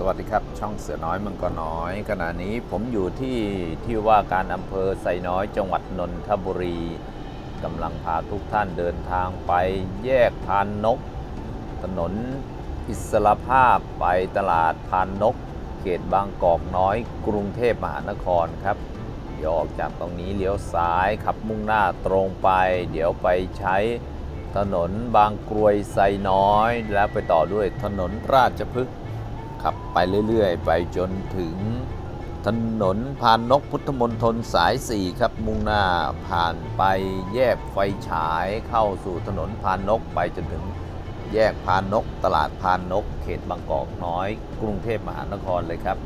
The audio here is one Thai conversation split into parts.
สวัสดีครับ ช่องเสือน้อยมังกรน้อย ขณะนี้ผมอยู่ที่ที่ว่าการอำเภอไซน้อยจังหวัดนนทบุรีกำลังพาทุกท่านเดินทางไปแยกพานนก ถนนอิสรภาพไปตลาดพานนก เขตบางกอกน้อย กรุงเทพมหานครครับยออกจากตรงนี้เลี้ยวซ้ายขับมุ่งหน้าตรงไป เดี๋ยวไปใช้ถนนบางกรวยไซน้อย แล้วไปต่อด้วยถนนราชพฤกษ์ ขับไปเรื่อยๆ ไปจนถึงถนนพานนกพุทธมนตรสาย 4 ครับ มุ่งหน้าผ่านไปแยกไฟฉายเข้าสู่ถนนพานนกไปจนถึงแยกพานนก ตลาดพานนก เขตบางกอกน้อย กรุงเทพมหานครเลยครับ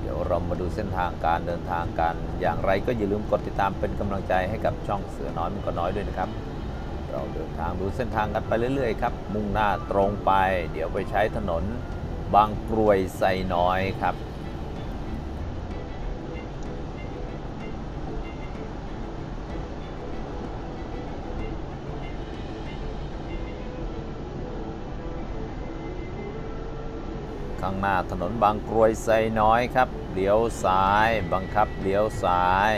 เดี๋ยวเรามาดูเส้นทางการเดินทางกัน อย่างไรก็อย่าลืมกดติดตามเป็นกำลังใจให้กับช่องเสือน้อยมันก็น้อยด้วยนะครับ เราเดินทางดูเส้นทางกันไปเรื่อยๆครับ มุ่งหน้าตรงไป เดี๋ยวไปใช้ถนน บางกรวยไซน้อยครับข้างหน้าถนนบางกรวยไซน้อยครับ เลี้ยวซ้ายบังคับเลี้ยวซ้าย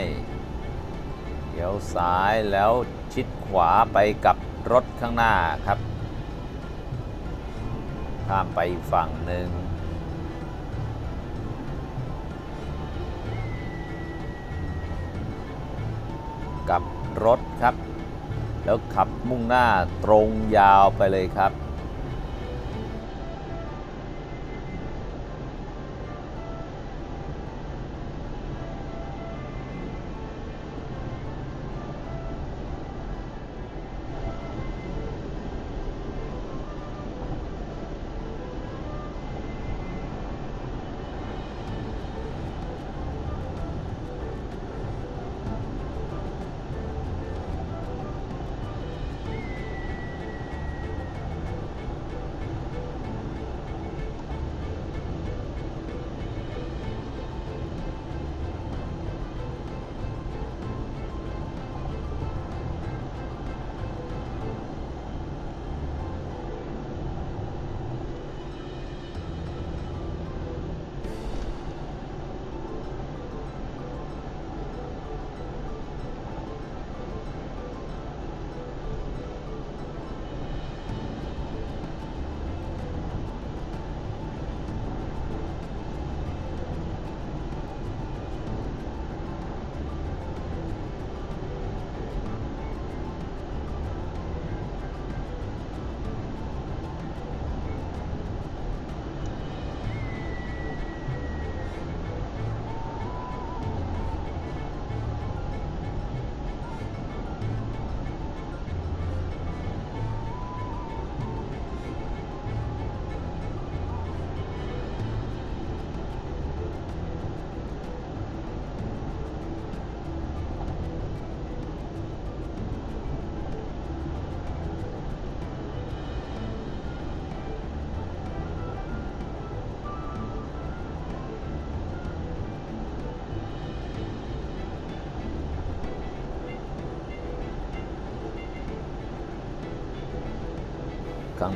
เลี้ยวซ้ายแล้วชิดขวาไปกับรถข้างหน้าครับ ข้ามไปอีกฝั่งหนึ่งกับรถครับ แล้วขับมุ่งหน้าตรงยาวไปเลยครับ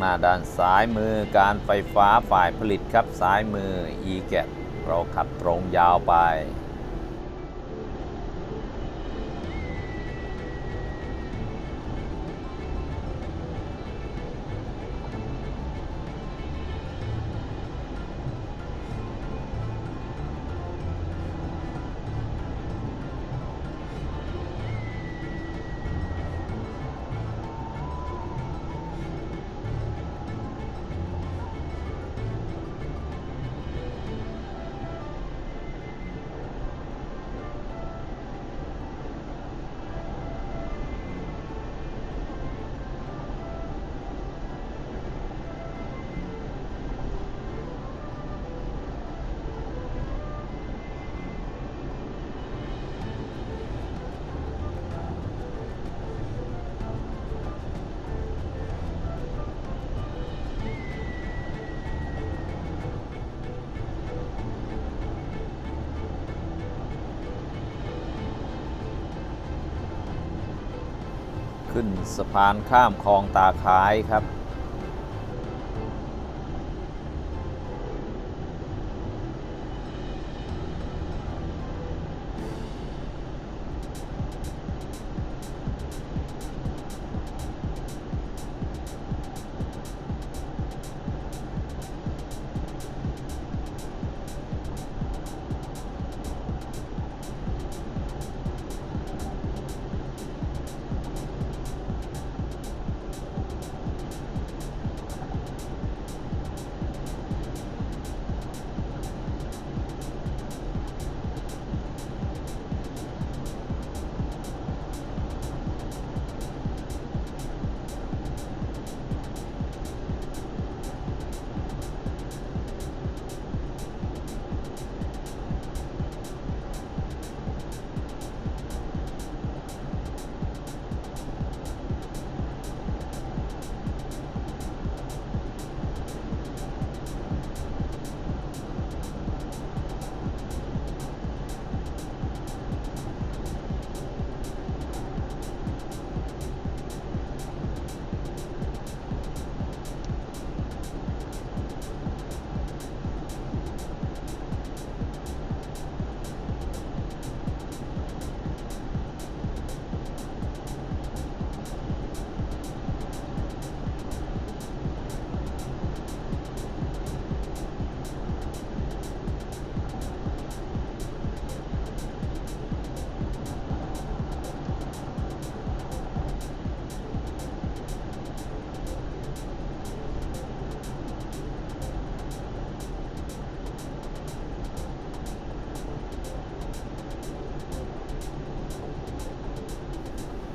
หน้าด้านซ้ายมือการไฟฟ้าฝ่ายผลิตครับซ้ายมือ e g a t เราขับตรงยาวไป ขึ้นสะพานข้ามคลองตาคายครับ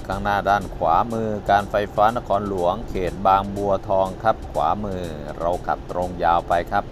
ข้างหน้าด้านขวามือ การไฟฟ้านครหลวง เขตบางบัวทองครับ ขวามือ เราขับตรงยาวไปครับ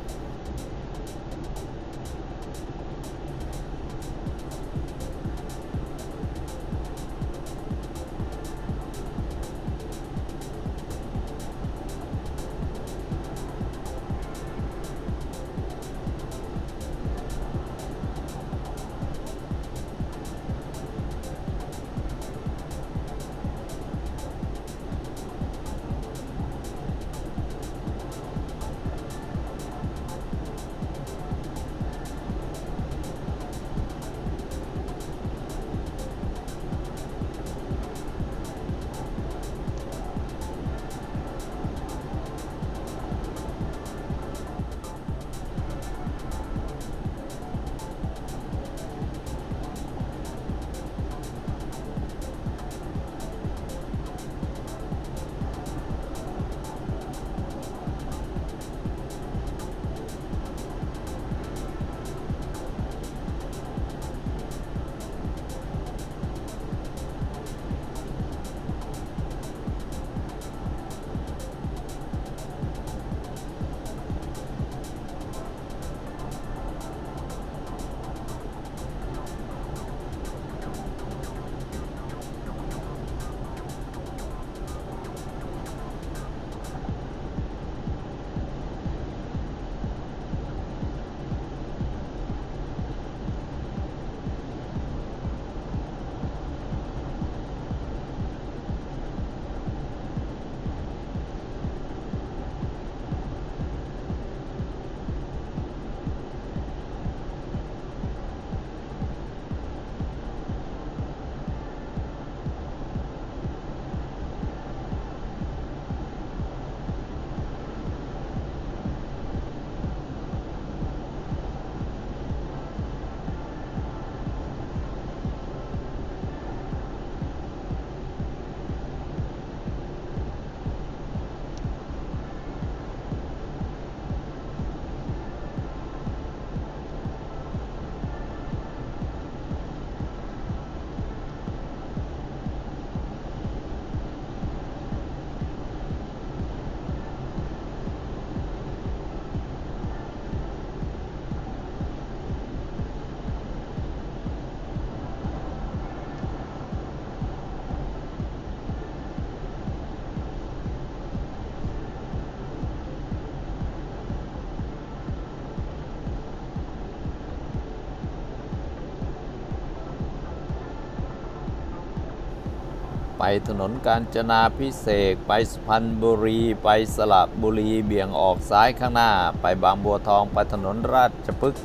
ไปถนนกาญจนาพิเศษไปสุพรรณบุรี ไปสระบุรีเบี่ยงออกซ้ายข้างหน้า ไปบางบัวทองไปถนนราชพฤกษ์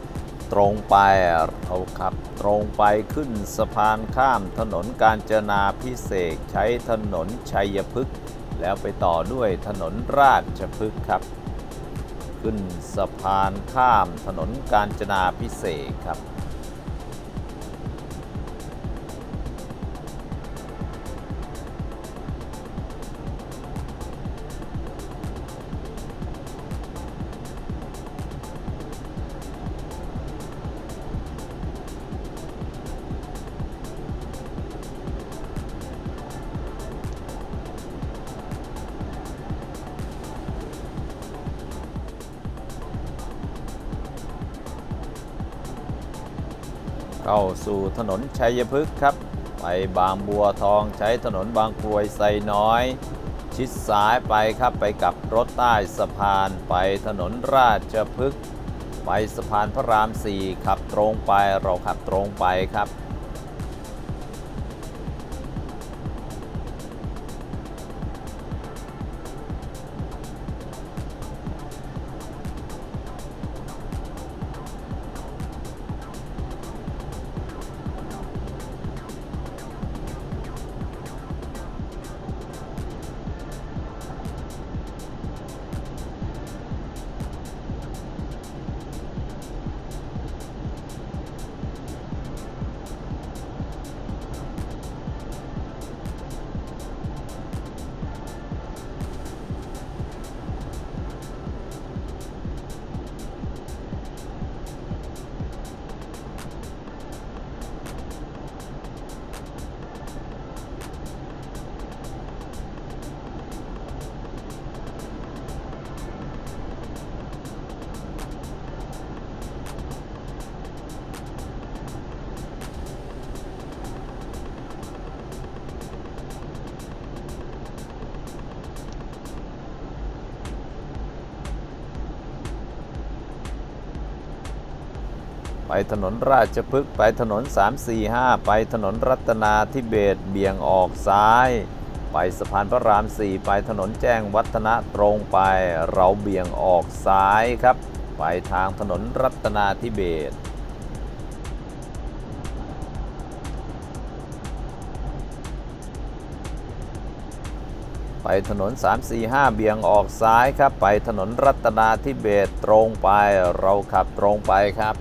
ตรงไปเราขับตรงไปขึ้นสะพานข้ามถนนกาญจนาพิเศษใช้ถนนชัยพฤกษ์แล้วไปต่อด้วยถนนราชพฤกษ์ครับ ขึ้นสะพานข้ามถนนกาญจนาพิเศษครับ เข้าสู่ถนนชัยพฤกษ์ครับ ไปบางบัวทองใช้ถนนบางกรวยไซน้อย ชิดซ้ายไปครับไปกับรถใต้สะพานไปถนนราชพฤกษ์ไปสะพานพระรามสี่ขับตรงไปเราขับตรงไปครับ ไปถนนราชพฤกษ์ไปถนน 345 ไปถนนรัตนาธิเบศรเบี่ยงออกซ้าย ไปสะพานพระราม 4 ไปถนนแจ้งวัฒนะตรงไป เราเบี่ยงออกซ้ายครับ ไปทางถนนรัตนาธิเบศรไปถนน 345 เบี่ยงออกซ้ายครับ ไปถนนรัตนาธิเบศรตรงไป เราขับตรงไปครับ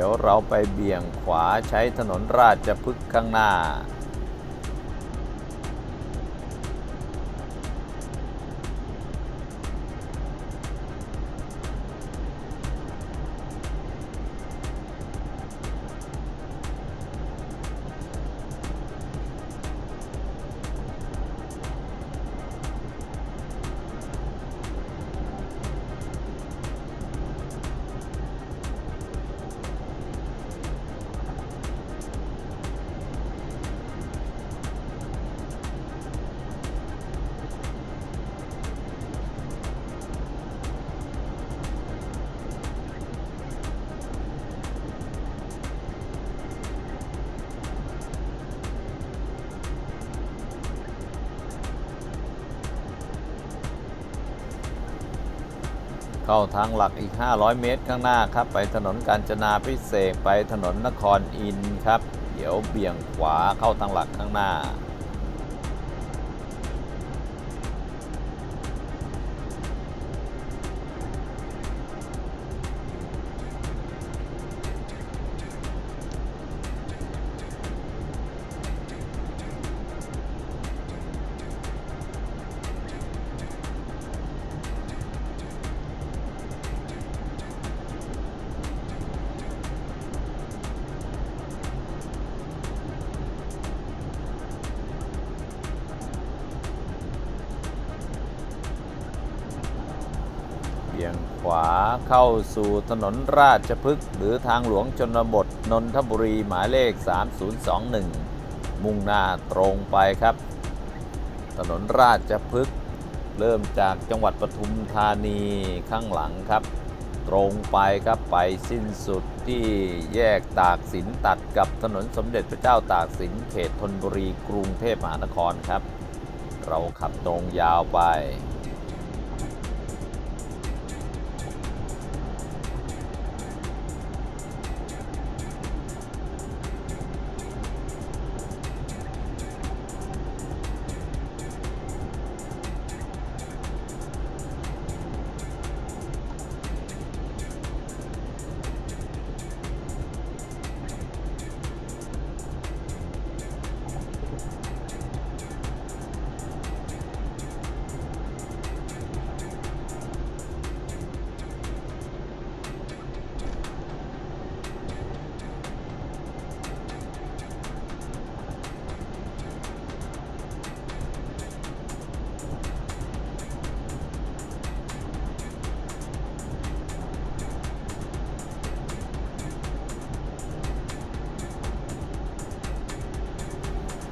ดี๋ยวเราไปเบี่ยงขวาใช้ถนนราชพฤกษ์ข้างหน้า เข้าทางหลักอีก 500 เมตรข้างหน้าครับ ไปถนนกาญจนาพิเศษกไปถนนนครอินครับ เดี๋ยวเบี่ยงขวาเข้าทางหลักข้างหน้า เข้าสู่ถนนราชพฤกษ์หรือทางหลวงชนบทนนทบุรีหมายเลข 3021 มุ่งหน้าตรงไปครับ ถนนราชพฤกษ์เริ่มจากจังหวัดปทุมธานีข้างหลังครับ ตรงไปครับไปสิ้นสุดที่แยกตากสินตัดกับถนนสมเด็จพระเจ้าตากสินเขตธนบุรีกรุงเทพมหานครครับ เราขับตรงยาวไป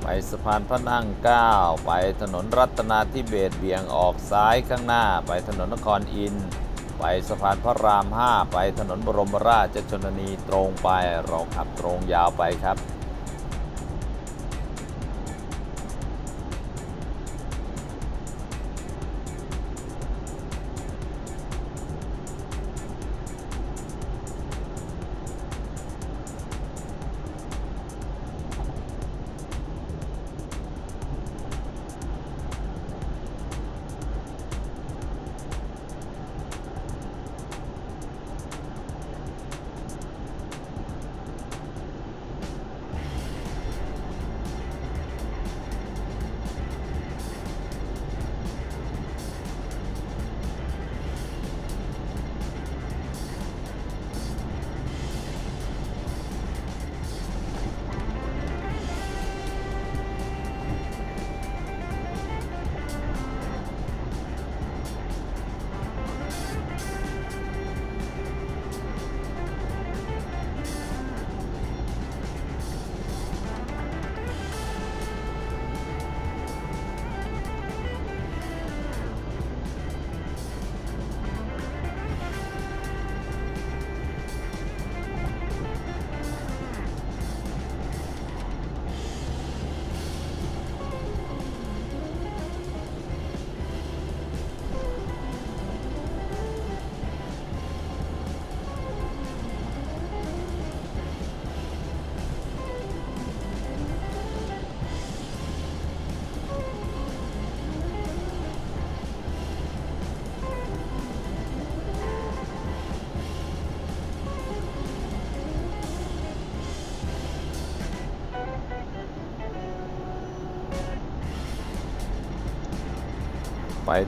ไปสะพานพระนั่ง9ไปถนนรัตนาธิเบศเบี่ยงออกซ้ายข้างหน้า ไปถนนนครอิน ไปสะพานพระราม5ไปถนนบรมราชชนนีตรงไปเราขับตรงยาวไปครับ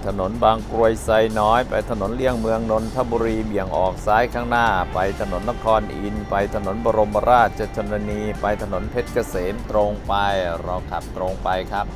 ถนนบางกรวยไซน้อย ไปถนนเลี่ยงเมืองนนทบุรีเบี่ยงออกซ้ายข้างหน้า ไปถนนนครอิน ไปถนนบรมราชชนนี ไปถนนเพชรเกษมตรงไปเราขับตรงไปครับ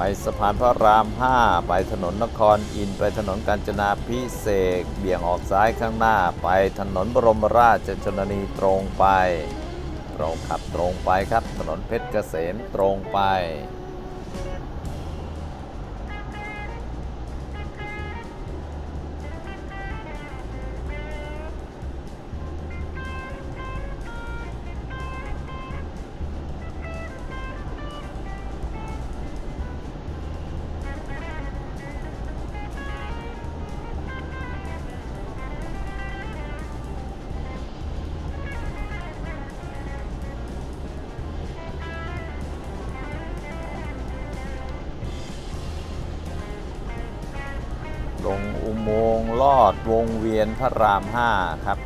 ไปสะพานพระราม 5 ไปถนนนครอินไปถนนกาญจนาพิเศษกเบี่ยงออกซ้ายข้างหน้า ไปถนนบรมราชชนนีตรงไปเราขับตรงไปครับ ถนนเพชรเกษมตรงไป ลงอุโมงค์ลอดวงเวียนพระราม 5 ครับ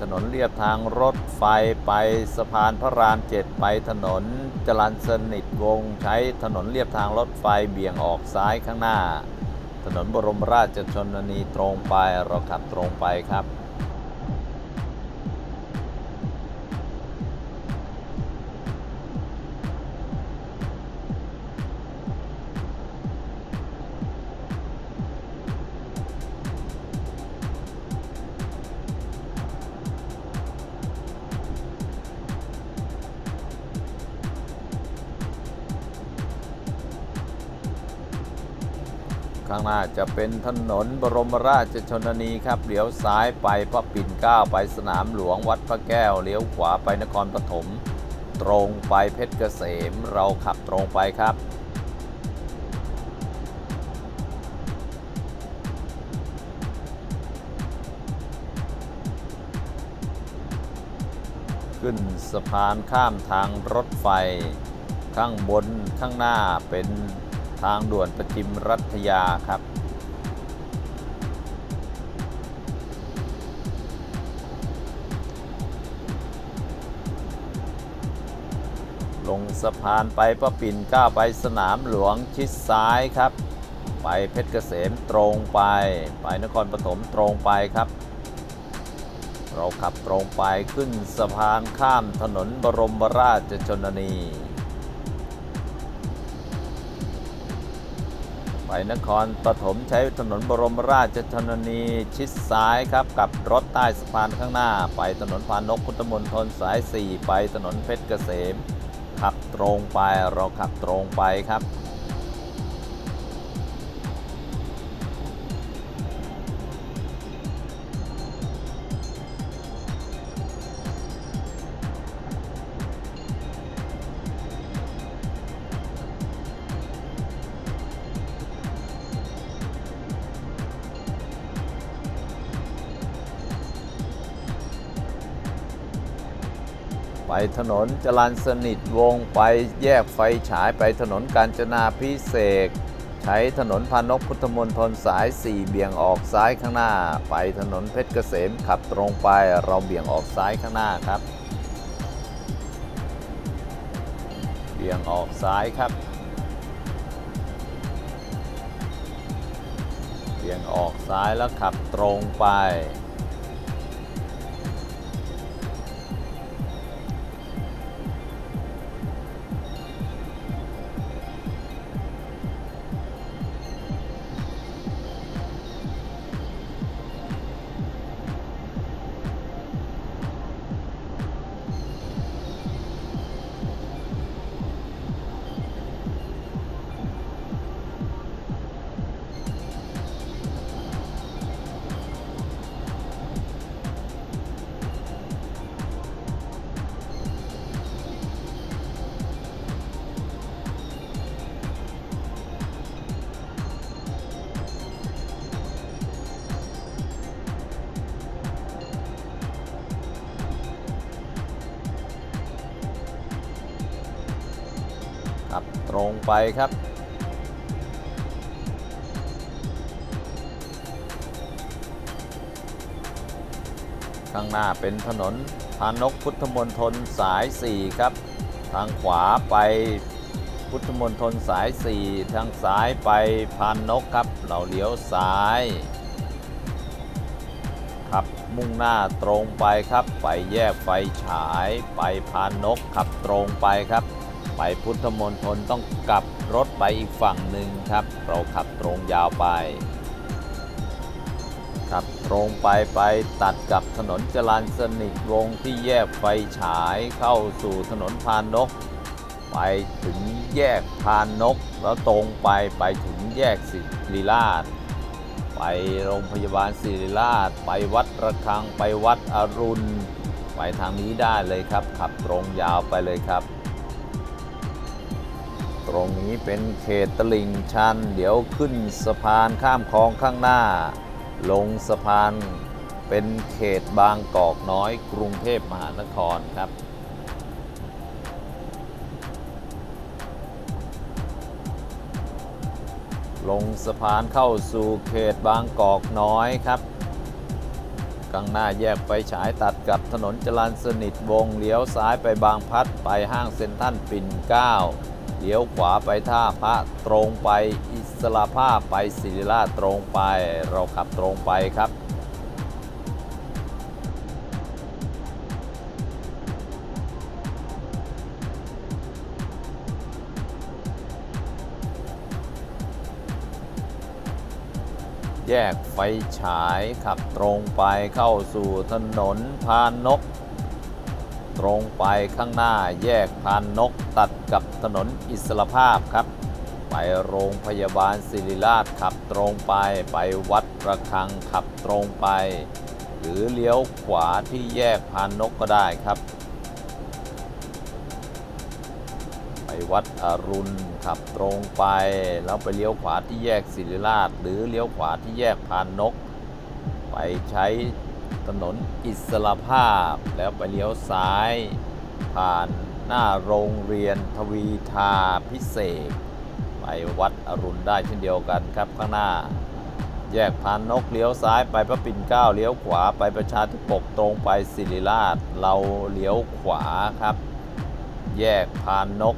ถนนเลียบทางรถไฟไปสะพานพระรามเจ็ดไปถนนจรัญสนิทวงศ์ใช้ถนนเลียบทางรถไฟเบี่ยงออกซ้ายข้างหน้า ถนนบรมราชชนนีตรงไปเราขับตรงไปครับาจะเป็นถนนบรมราชชนนีครับเลี้ยวซ้ายไปพระปิ่นเกล้าไปสนามหลวงวัดพระแก้วเลี้ยวขวาไปนครปฐมตรงไปเพชรเกษมเราขับตรงไปครับขึ้นสะพานข้ามทางรถไฟ ข้างบนข้างหน้าเป็นางด่วนประจิมรัฐยาครับ ลงสะพานไปประปิ่นก้าไปสนามหลวงชิดซ้ายครับ ไปเพชรเกษมตรงไป ไปนครปฐมตรงไปครับเราขับตรงไปขึ้นสะพานข้ามถนนบรมราชชนนี ไปนครปฐมใช้ถนนบรมราชชนนีชิดซ้ายครับ กับรถใต้สะพานข้างหน้า ไปถนนพานกพุทธมนตรสาย 4 ไปถนนเพชรเกษม ขับตรงไปเราขับตรงไปครับ ไปถนนจรันสนิทวงไปแยกไฟฉายไปถนนกาญจนาพิเศษใช้ถนนพานกพุทธมณฑลสาย 4 เบี่ยงออกซ้ายข้างหน้า ไปถนนเพชรเกษมขับตรงไปเราเบี่ยงออกซ้ายข้างหน้าครับ เบี่ยงออกซ้ายครับ เบี่ยงออกซ้ายแล้วขับตรงไป ตรงไปครับ ข้างหน้าเป็นถนนพานกพุทธมณฑลสาย 4 ครับ ทางขวาไปพุทธมณฑลสาย 4 ทางซ้ายไปพานนกครับ เราเลี้ยวซ้ายขับมุ่งหน้าตรงไปครับ ไปแยกไฟฉายไปพานนกขับตรงไปครับ ไปพุทธมณฑลต้องกลับรถไปอีกฝั่งหนึ่งครับ เราขับตรงยาวไป ขับตรงไปไปตัดกับถนนจรัญสนิทวงที่แยกไฟฉายเข้าสู่ถนนพานนก ไปถึงแยกพานนก แล้วตรงไปไปถึงแยกศิริราช ไปโรงพยาบาลศิริราช ไปวัดระฆังไปวัดอรุณ ไปทางนี้ได้เลยครับ ขับตรงยาวไปเลยครับ ตรงนี้เป็นเขตตลิ่งชัน เดี๋ยวขึ้นสะพานข้ามคลองข้างหน้า ลงสะพานเป็นเขตบางกอกน้อยกรุงเทพมหานครครับ ลงสะพานเข้าสู่เขตบางกอกน้อยครับข้างหน้าแยกไฟฉายตัดกับถนนจรัญสนิทวงศ์เลี้ยวซ้ายไปบางพัดไปห้างเซ็นทรัลปิ่นเกล้า เลี้ยวขวาไปท่าพระตรงไปอิสระภาพไปศิริราชตรงไป เราขับตรงไปครับแยกไฟฉายขับตรงไปเข้าสู่ถนนพานนก รงไปข้างหน้าแยกพานนกตัดกับถนนอิสรภาพครับ ไปโรงพยาบาลศิริราชขับตรงไป ไปวัดระฆังขับตรงไป หรือเลี้ยวขวาที่แยกพานนกก็ได้ครับ ไปวัดอรุณขับตรงไป แล้วไปเลี้ยวขวาที่แยกศิริราช หรือเลี้ยวขวาที่แยกพานนก ไปใช้ ถนนอิสรภาพ แล้วไปเลี้ยวซ้าย ผ่านหน้าโรงเรียนทวีทาพิเศษ ไปวัดอรุณได้เช่นเดียวกันครับข้างหน้า แยกพานนกเลี้ยวซ้ายไปพระปิ่นเกล้าเลี้ยวขวาไปประชาธิปกตรงไปศิริราช เราเลี้ยวขวาครับ แยกพานนก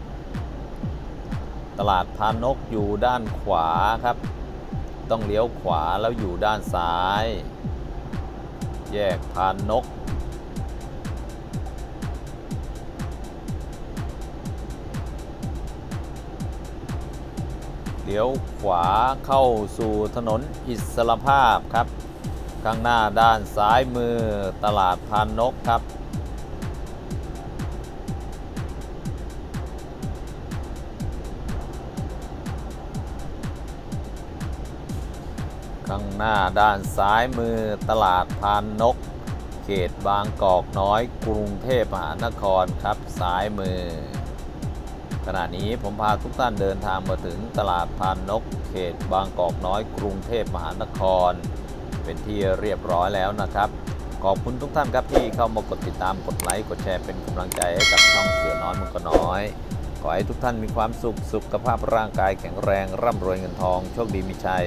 ตลาดพานกอยู่ด้านขวาครับ ต้องเลี้ยวขวาแล้วอยู่ด้านซ้าย แยกพานนก เดี๋ยวขวาเข้าสู่ถนนอิสรภาพครับ ข้างหน้าด้านซ้ายมือตลาดพานนกครับ หน้าด้านซ้ายมือตลาดพานนก เขตบางกอกน้อย กรุงเทพมหานครครับซ้ายมือ ขณะนี้ผมพาทุกท่านเดินทางมาถึงตลาดพานนก เขตบางกอกน้อย กรุงเทพมหานคร เป็นที่เรียบร้อยแล้วนะครับขอบคุณทุกท่านครับที่เข้ามากดติดตามกดไลค์กดแชร์เป็นกำลังใจให้กับช่องเสือน้อยมันก็น้อย ขอให้ทุกท่านมีความสุขสุขภาพร่างกายแข็งแรง ร่ำรวยเงินทอง โชคดีมีชัย